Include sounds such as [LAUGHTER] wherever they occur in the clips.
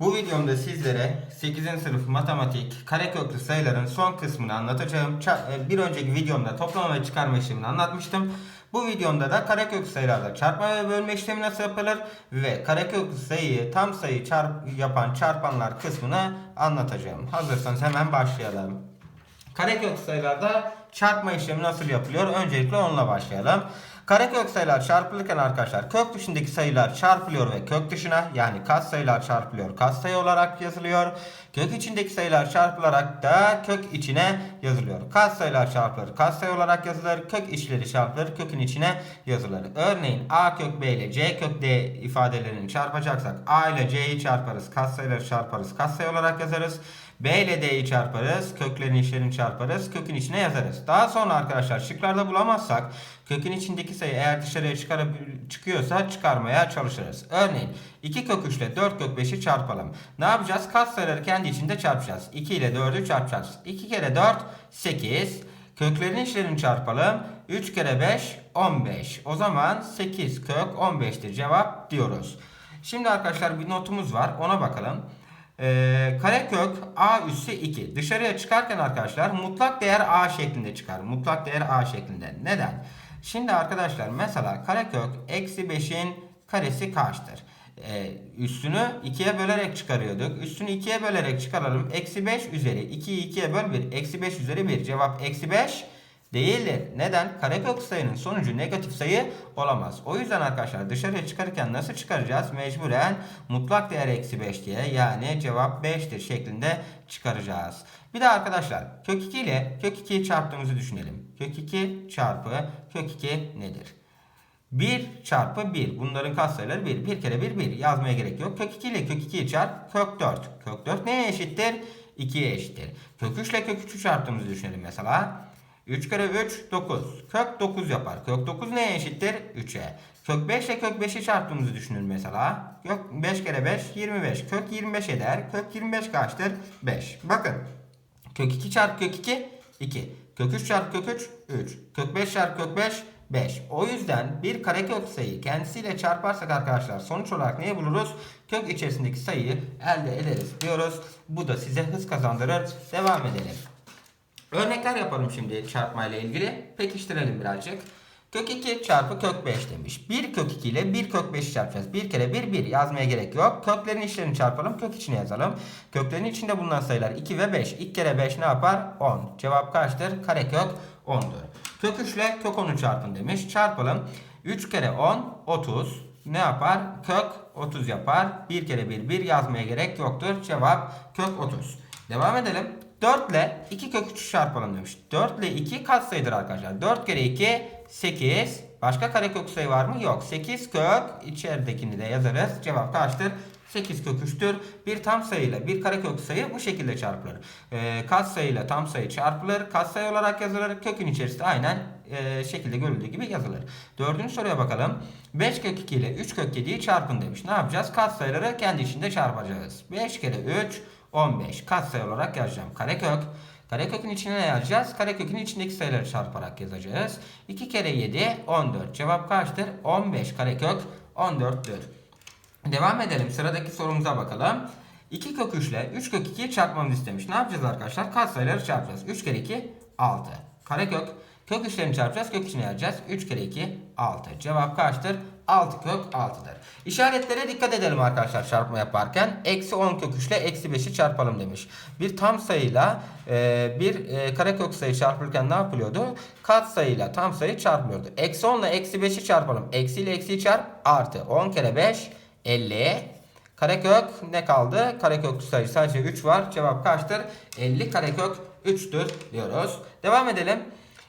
Bu videomda sizlere 8. sınıf matematik kareköklü sayıların son kısmını anlatacağım. E, Bir önceki videomda toplama ve çıkarma işlemini anlatmıştım. Bu videomda da kareköklü sayılarda çarpma ve bölme işlemi nasıl yapılır ve kareköklü sayıyı tam sayı çarp yapan çarpanlar kısmını anlatacağım. Hazırsanız hemen başlayalım. Karekök sayılarda çarpma işlemi nasıl yapılıyor? Öncelikle onunla başlayalım. Karekök sayılar çarpılırken arkadaşlar kök dışındaki sayılar çarpılıyor ve kök dışına yani kat sayılar çarpılıyor kat sayı olarak yazılıyor. Kök içindeki sayılar çarpılarak da kök içine yazılıyor. Kat sayılar çarpılır kat sayı olarak yazılır. Kök içleri çarpılır kökün içine yazılır. Örneğin a kök b ile c kök d ifadelerini çarpacaksak a ile c'yi çarparız kat sayıları çarparız kat sayı olarak yazarız. B ile D'yi çarparız. Köklerin içlerini çarparız. Kökün içine yazarız. Daha sonra arkadaşlar şıklarda bulamazsak kökün içindeki sayı eğer dışarıya çıkıyorsa çıkarmaya çalışırız. Örneğin 2 kök 3 ile 4 kök 5'i çarpalım. Ne yapacağız? Kat sayıları kendi içinde çarpacağız. 2 ile 4'ü çarpacağız. 2 kere 4 8. Köklerin içlerini çarpalım. 3 kere 5 15. O zaman 8 kök 15'tir cevap diyoruz. Şimdi arkadaşlar bir notumuz var. Ona bakalım. Ee, karekök a üssü 2. Dışarıya çıkarken arkadaşlar mutlak değer a şeklinde çıkar. Mutlak değer a şeklinde. Neden? Şimdi arkadaşlar mesela karekök eksi 5'in karesi kaçtır? Ee, üstünü 2'ye bölerek çıkarıyorduk. Üstünü 2'ye bölerek çıkaralım. Eksi 5 üzeri 2'yi 2'ye böl 1. Eksi 5 üzeri 1. Cevap eksi 5 değildir. Neden? Karekök sayının sonucu negatif sayı olamaz. O yüzden arkadaşlar dışarıya çıkarırken nasıl çıkaracağız? Mecburen mutlak değer eksi 5 diye yani cevap 5'tir şeklinde çıkaracağız. Bir de arkadaşlar kök 2 ile kök 2'yi çarptığımızı düşünelim. Kök 2 çarpı kök 2 nedir? 1 çarpı 1. Bunların katsayıları 1. 1 kere 1 1. Yazmaya gerek yok. Kök 2 ile kök 2'yi çarp. Kök 4. Kök 4 neye eşittir? 2'ye eşittir. Kök 3 ile kök 3'ü çarptığımızı düşünelim mesela. 3 kere 3 9. Kök 9 yapar. Kök 9 neye eşittir? 3'e. Kök 5 ile kök 5'i çarptığımızı düşünün mesela. Kök 5 kere 5 25. Kök 25 eder. Kök 25 kaçtır? 5. Bakın. Kök 2 çarpı kök 2 2. Kök 3 çarpı kök 3 3. Kök 5 çarpı kök 5 5. O yüzden bir karekök sayıyı kendisiyle çarparsak arkadaşlar sonuç olarak neyi buluruz? Kök içerisindeki sayıyı elde ederiz diyoruz. Bu da size hız kazandırır. Devam edelim. Örnekler yapalım şimdi çarpma ile ilgili. Pekiştirelim birazcık. Kök 2 çarpı kök 5 demiş. 1 kök 2 ile 1 kök 5'i çarpacağız. 1 kere 1 1 yazmaya gerek yok. Köklerin içlerini çarpalım. Kök içine yazalım. Köklerin içinde bulunan sayılar 2 ve 5. 2 kere 5 ne yapar? 10. Cevap kaçtır? Karekök 10'dur. Kök 3 ile kök 10'u çarpın demiş. Çarpalım. 3 kere 10 30. Ne yapar? Kök 30 yapar. 1 kere 1 1 yazmaya gerek yoktur. Cevap kök 30. Devam edelim. 4 ile 2 kök 3'ü çarpalım demiş. 4 ile 2 katsayıdır arkadaşlar. 4 kere 2 8. Başka karekök sayı var mı? Yok. 8 kök içeridekini de yazarız. Cevap kaçtır? 8 kök 3'tür. Bir tam sayıyla bir karekök sayı bu şekilde çarpılır. Ee, katsayıyla tam sayı çarpılır. Katsayı olarak yazılır. Kökün içerisinde aynen e, şekilde görüldüğü gibi yazılır. Dördüncü soruya bakalım. 5 kök 2 ile 3 kök 7'yi çarpın demiş. Ne yapacağız? Katsayıları kendi içinde çarpacağız. 5 kere 3 15. Katsayı olarak yazacağım. Karekök. Karekökün içine ne yazacağız? Karekökün içindeki sayıları çarparak yazacağız. 2 kere 7 14. Cevap kaçtır? 15 karekök 14'tür. Devam edelim. Sıradaki sorumuza bakalım. 2 kök 3 ile 3 kök 2'yi çarpmamızı istemiş. Ne yapacağız arkadaşlar? Katsayıları çarpacağız. 3 kere 2 6. Karekök. Kök üçlerini çarpacağız. Kök içine yazacağız. 3 kere 2 6. Cevap kaçtır? 6 kök 6'dır. İşaretlere dikkat edelim arkadaşlar çarpma yaparken. Eksi 10 kök 3 ile eksi 5'i çarpalım demiş. Bir tam sayıyla e, bir e, karekök sayı çarpılırken ne yapılıyordu? Kat sayıyla tam sayı çarpılıyordu. Eksi 10 ile eksi 5'i çarpalım. Eksi ile eksiyi çarp artı. 10 kere 5 50. Karekök ne kaldı? Karekök sayı sadece 3 var. Cevap kaçtır? 50 karekök 3'tür diyoruz. Devam edelim.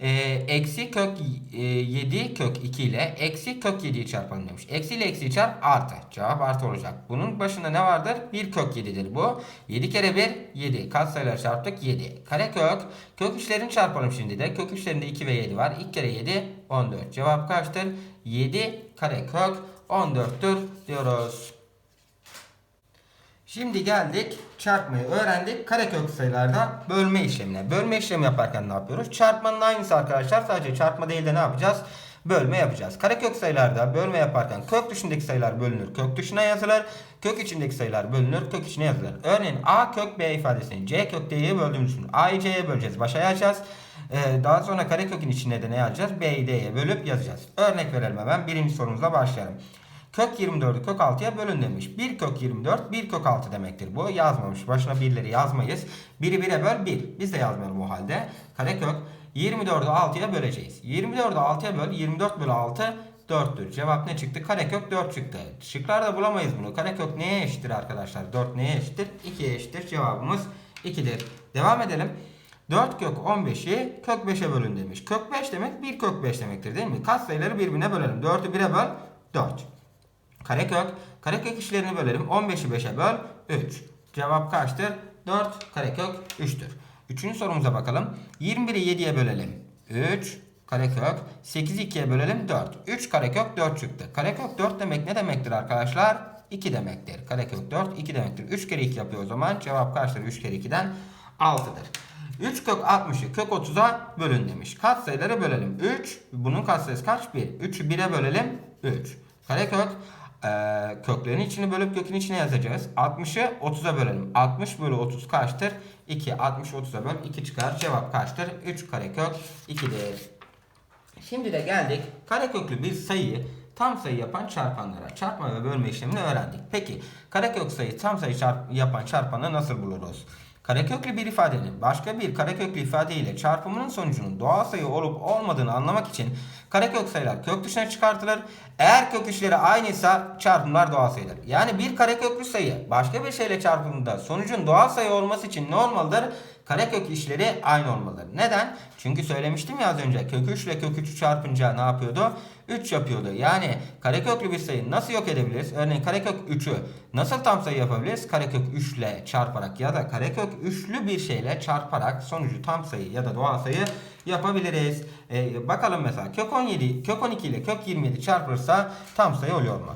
Ee, eksi kök e, 7 kök 2 ile eksi kök 7'yi çarpalım demiş. Eksi ile eksiyi çarp artı. Cevap artı olacak. Bunun başında ne vardır? 1 kök 7'dir bu. 7 kere 1 7. Katsayıları çarptık 7. Karekök. Kök üçlerini çarpalım şimdi de. Kök üçlerinde 2 ve 7 var. 2 kere 7 14. Cevap kaçtır? 7 karekök 14'tür diyoruz. Şimdi geldik çarpmayı öğrendik. Karekök sayılarda bölme işlemine. Bölme işlemi yaparken ne yapıyoruz? Çarpmanın aynısı arkadaşlar. Sadece çarpma değil de ne yapacağız? bölme yapacağız. Karekök sayılarda bölme yaparken kök dışındaki sayılar bölünür. Kök dışına yazılır. Kök içindeki sayılar bölünür. Kök içine yazılır. Örneğin a kök b ifadesini c kök d'ye böldüğümüz için a'yı c'ye böleceğiz. Başa yazacağız. Ee, daha sonra karekökün içinde de ne yazacağız? b'yi d'ye bölüp yazacağız. Örnek verelim hemen. Birinci sorumuzla başlayalım. Kök 24'ü kök 6'ya bölün demiş. 1 kök 24 1 kök 6 demektir. Bu yazmamış. Başına birleri yazmayız. 1'i 1'e böl 1. Biz de yazmayalım o halde. Karekök 24'ü 6'ya böleceğiz. 24'ü 6'ya böl 24 bölü 6 4'tür. Cevap ne çıktı? Karekök 4 çıktı. Şıklarda bulamayız bunu. Karekök neye eşittir arkadaşlar? 4 neye eşittir? 2'ye eşittir. Cevabımız 2'dir. Devam edelim. 4 kök 15'i kök 5'e bölün demiş. Kök 5 demek 1 kök 5 demektir değil mi? Kaç sayıları birbirine bölelim. 4'ü 1'e böl 4. Karekök. Karekök işlerini bölelim. 15'i 5'e böl 3. Cevap kaçtır? 4 karekök 3'tür. Üçüncü sorumuza bakalım. 21'i 7'ye bölelim. 3 karekök. 8'i 2'ye bölelim 4. 3 karekök 4 çıktı. Karekök 4 demek ne demektir arkadaşlar? 2 demektir. Karekök 4 2 demektir. 3 kere 2 yapıyor o zaman. Cevap kaçtır? 3 kere 2'den 6'dır. 3 kök 60'ı kök 30'a bölün demiş. Katsayıları bölelim. 3 bunun katsayısı kaç? 1. 3'ü 1'e bölelim. 3. Karekök e, köklerin içini bölüp kökün içine yazacağız. 60'ı 30'a bölelim. 60 bölü 30 kaçtır? 2. 60 30'a böl 2 çıkar. Cevap kaçtır? 3 karekök 2'dir. Şimdi de geldik kareköklü bir sayıyı tam sayı yapan çarpanlara çarpma ve bölme işlemini öğrendik. Peki karekök sayı tam sayı çarp yapan çarpanı nasıl buluruz? Kareköklü bir ifadenin başka bir kareköklü ifade ile çarpımının sonucunun doğal sayı olup olmadığını anlamak için karekök sayılar kök dışına çıkartılır. Eğer kök içleri aynıysa çarpımlar doğal sayıdır. Yani bir kareköklü sayı başka bir şeyle çarpımında sonucun doğal sayı olması için ne olmalıdır? Karekök işleri aynı olmalıdır. Neden? Çünkü söylemiştim ya az önce kök 3 ile kök 3'ü çarpınca ne yapıyordu? 3 yapıyordu. Yani kareköklü bir sayıyı nasıl yok edebiliriz? Örneğin karekök 3'ü nasıl tam sayı yapabiliriz? Karekök 3 ile çarparak ya da karekök 3'lü bir şeyle çarparak sonucu tam sayı ya da doğal sayı yapabiliriz. Ee, bakalım mesela kök 17, kök 12 ile kök 27 çarpılırsa tam sayı oluyor mu?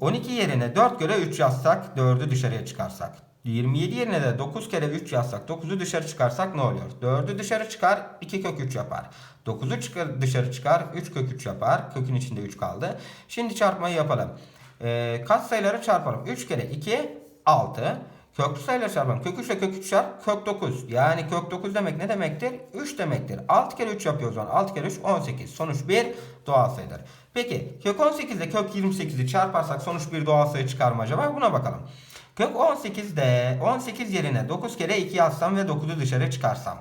12 yerine 4 göre 3 yazsak 4'ü dışarıya çıkarsak. 27 yerine de 9 kere 3 yazsak 9'u dışarı çıkarsak ne oluyor? 4'ü dışarı çıkar 2 kök 3 yapar. 9'u çıkar, dışarı çıkar 3 kök 3 yapar. Kökün içinde 3 kaldı. Şimdi çarpmayı yapalım. Ee, kat sayıları çarpalım. 3 kere 2 6. Köklü sayıları çarpalım. Kök 3 ile kök 3 çarp kök 9. Yani kök 9 demek ne demektir? 3 demektir. 6 kere 3 yapıyor o zaman. 6 kere 3 18. Sonuç 1 doğal sayıdır. Peki kök 18 ile kök 28'i çarparsak sonuç bir doğal sayı çıkar mı acaba? Buna bakalım. Kök 18'de 18 yerine 9 kere 2 yazsam ve 9'u dışarı çıkarsam.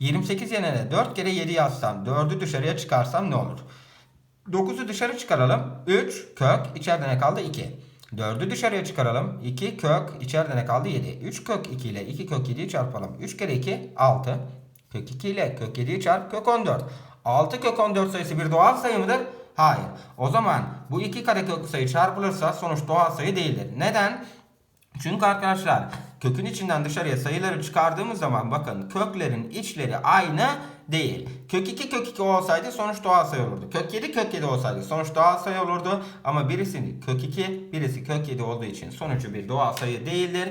28 yerine 4 kere 7 yazsam 4'ü dışarıya çıkarsam ne olur? 9'u dışarı çıkaralım. 3 kök içeride ne kaldı? 2. 4'ü dışarıya çıkaralım. 2 kök içeride ne kaldı? 7. 3 kök 2 ile 2 kök 7'yi çarpalım. 3 kere 2 6. Kök 2 ile kök 7'yi çarp kök 14. 6 kök 14 sayısı bir doğal sayı mıdır? Hayır. O zaman bu iki karekök sayı çarpılırsa sonuç doğal sayı değildir. Neden? Çünkü arkadaşlar kökün içinden dışarıya sayıları çıkardığımız zaman bakın köklerin içleri aynı değil. Kök 2 kök 2 olsaydı sonuç doğal sayı olurdu. Kök 7 kök 7 olsaydı sonuç doğal sayı olurdu. Ama birisi kök 2 birisi kök 7 olduğu için sonucu bir doğal sayı değildir.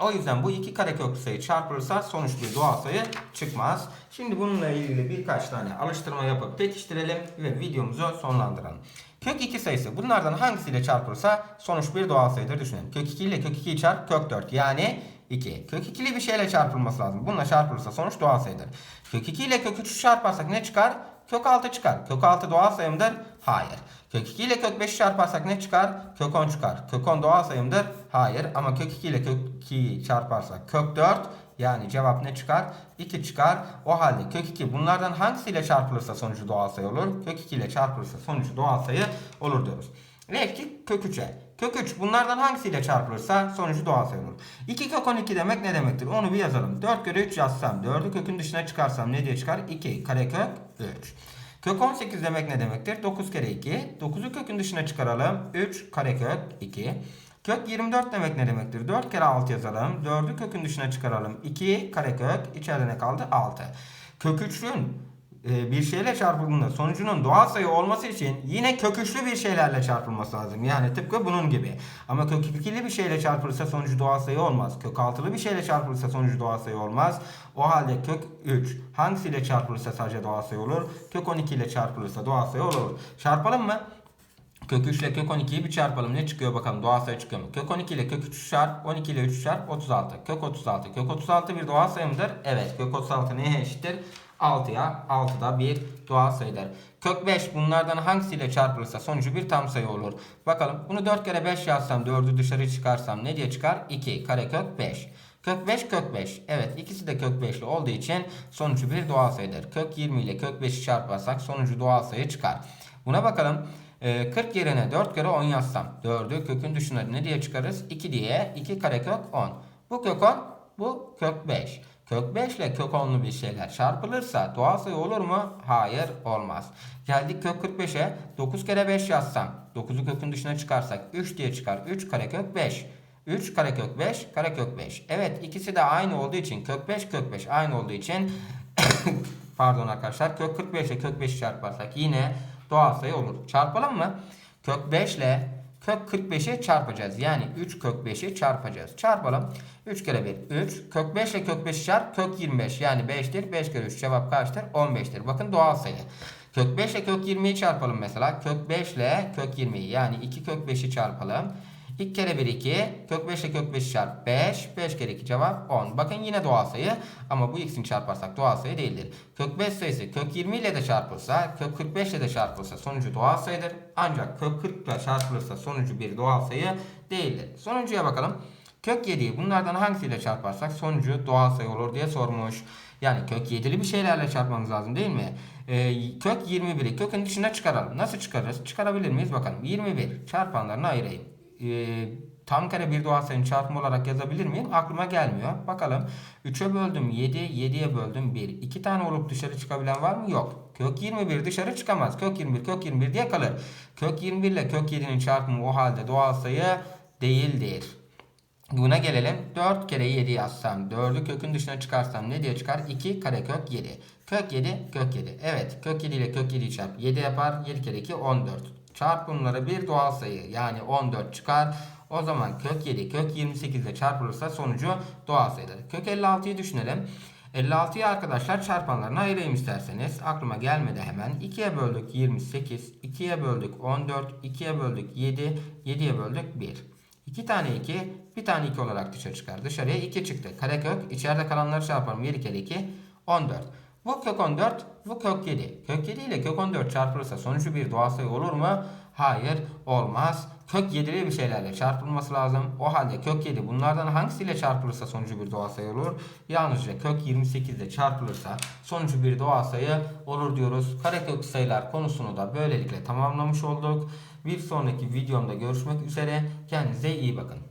O yüzden bu iki karekök sayı çarpılırsa sonuç bir doğal sayı çıkmaz. Şimdi bununla ilgili birkaç tane alıştırma yapıp pekiştirelim ve videomuzu sonlandıralım. Kök 2 sayısı bunlardan hangisiyle çarpılırsa sonuç bir doğal sayıdır düşünelim. Kök 2 ile kök 2'yi çarp kök 4 yani 2. Kök 2'li bir şeyle çarpılması lazım. Bununla çarpılırsa sonuç doğal sayıdır. Kök 2 ile kök 3'ü çarparsak ne çıkar? Kök 6 çıkar. Kök 6 doğal sayı mıdır? Hayır. Kök 2 ile kök 5'i çarparsak ne çıkar? Kök 10 çıkar. Kök 10 doğal sayı mıdır? Hayır. Ama kök 2 ile kök 2'yi çarparsak kök 4 yani cevap ne çıkar? 2 çıkar. O halde kök 2 bunlardan hangisiyle çarpılırsa sonucu doğal sayı olur? Kök 2 ile çarpılırsa sonucu doğal sayı olur diyoruz. Ve ki kök 3'e. Kök 3 bunlardan hangisiyle çarpılırsa sonucu doğal sayı olur. 2 kök 12 demek ne demektir? Onu bir yazalım. 4 kere 3 yazsam 4'ü kökün dışına çıkarsam ne diye çıkar? 2 karekök 3. Kök 18 demek ne demektir? 9 kere 2. 9'u kökün dışına çıkaralım. 3 karekök 2. Kök 24 demek ne demektir? 4 kere 6 yazalım. 4'ü kökün dışına çıkaralım. 2 karekök. içeride ne kaldı? 6. Kök 3'ün e, bir şeyle çarpıldığında sonucunun doğal sayı olması için yine kök üçlü bir şeylerle çarpılması lazım. Yani tıpkı bunun gibi. Ama kök ikili bir şeyle çarpılırsa sonucu doğal sayı olmaz. Kök altılı bir şeyle çarpılırsa sonucu doğal sayı olmaz. O halde kök 3 hangisiyle çarpılırsa sadece doğal sayı olur? Kök 12 ile çarpılırsa doğal sayı olur. Çarpalım mı? Kök 3 ile kök 12'yi bir çarpalım. Ne çıkıyor bakalım doğal sayı çıkıyor mu? Kök 12 ile kök 3 çarp 12 ile 3 çarp 36. Kök 36. Kök 36 bir doğal sayı mıdır? Evet. Kök 36 neye eşittir? 6'ya. 6 da bir doğal sayıdır. Kök 5 bunlardan hangisiyle çarpılırsa sonucu bir tam sayı olur. Bakalım bunu 4 kere 5 yazsam 4'ü dışarı çıkarsam ne diye çıkar? 2 karekök 5. Kök 5 kök 5. Evet ikisi de kök 5'li olduğu için sonucu bir doğal sayıdır. Kök 20 ile kök 5'i çarparsak sonucu doğal sayı çıkar. Buna bakalım. Ee, 40 yerine 4 kere 10 yazsam 4'ü kökün dışına ne diye çıkarız? 2 diye 2 karekök 10. Bu kök 10 bu kök 5. Kök 5 ile kök 10'lu bir şeyler çarpılırsa doğal sayı olur mu? Hayır olmaz. Geldik kök 45'e 9 kere 5 yazsam 9'u kökün dışına çıkarsak 3 diye çıkar. 3 karekök 5. 3 karekök 5 karekök 5. Evet ikisi de aynı olduğu için kök 5 kök 5 aynı olduğu için [COUGHS] pardon arkadaşlar kök 45 ile kök 5'i çarparsak yine doğal sayı olur. Çarpalım mı? Kök 5 ile kök 45'i çarpacağız. Yani 3 kök 5'i çarpacağız. Çarpalım. 3 kere 1 3. Kök 5 ile kök 5'i çarp kök 25. Yani 5'tir. 5 kere 3 cevap kaçtır? 15'tir. Bakın doğal sayı. Kök 5 ile kök 20'yi çarpalım mesela. Kök 5 ile kök 20'yi yani 2 kök 5'i çarpalım. 2 kere 1 2. Kök 5 ile kök 5 çarp 5. 5 kere 2 cevap 10. Bakın yine doğal sayı ama bu ikisini çarparsak doğal sayı değildir. Kök 5 sayısı kök 20 ile de çarpılsa, kök 45 ile de çarpılsa sonucu doğal sayıdır. Ancak kök 40 ile çarpılırsa sonucu bir doğal sayı değildir. Sonuncuya bakalım. Kök 7'yi bunlardan hangisiyle çarparsak sonucu doğal sayı olur diye sormuş. Yani kök 7'li bir şeylerle çarpmamız lazım değil mi? Ee, kök 21'i kökün dışına çıkaralım. Nasıl çıkarırız? Çıkarabilir miyiz? Bakalım. 21 çarpanlarını ayırayım. Ee, tam kare bir doğal sayının çarpımı olarak yazabilir miyim? Aklıma gelmiyor. Bakalım. 3'e böldüm 7, 7'ye böldüm 1. 2 tane olup dışarı çıkabilen var mı? Yok. Kök 21 dışarı çıkamaz. Kök 21, kök 21 diye kalır. Kök 21 ile kök 7'nin çarpımı o halde doğal sayı değildir. Buna gelelim. 4 kere 7 yazsam 4'ü kökün dışına çıkarsam ne diye çıkar? 2 karekök 7. Kök 7 kök 7. Evet kök 7 ile kök 7 çarp 7 yapar. 7 kere 2 14. Çarp bunları bir doğal sayı yani 14 çıkar. O zaman kök 7 kök 28 ile çarpılırsa sonucu doğal sayıdır. Kök 56'yı düşünelim. 56'yı arkadaşlar çarpanlarına ayırayım isterseniz. Aklıma gelmedi hemen. 2'ye böldük 28, 2'ye böldük 14, 2'ye böldük 7, 7'ye böldük 1. 2 tane 2, bir tane 2 olarak dışarı çıkar. Dışarıya 2 çıktı. Karekök, içeride kalanları çarparım. 7 kere 2, 14. Bu kök 14, bu kök 7. Kök 7 ile kök 14 çarpılırsa sonucu bir doğal sayı olur mu? Hayır, olmaz. Kök 7'li bir şeylerle çarpılması lazım. O halde kök 7 bunlardan hangisiyle çarpılırsa sonucu bir doğal sayı olur? Yalnızca kök 28 ile çarpılırsa sonucu bir doğal sayı olur diyoruz. Karekök sayılar konusunu da böylelikle tamamlamış olduk. Bir sonraki videomda görüşmek üzere. Kendinize iyi bakın.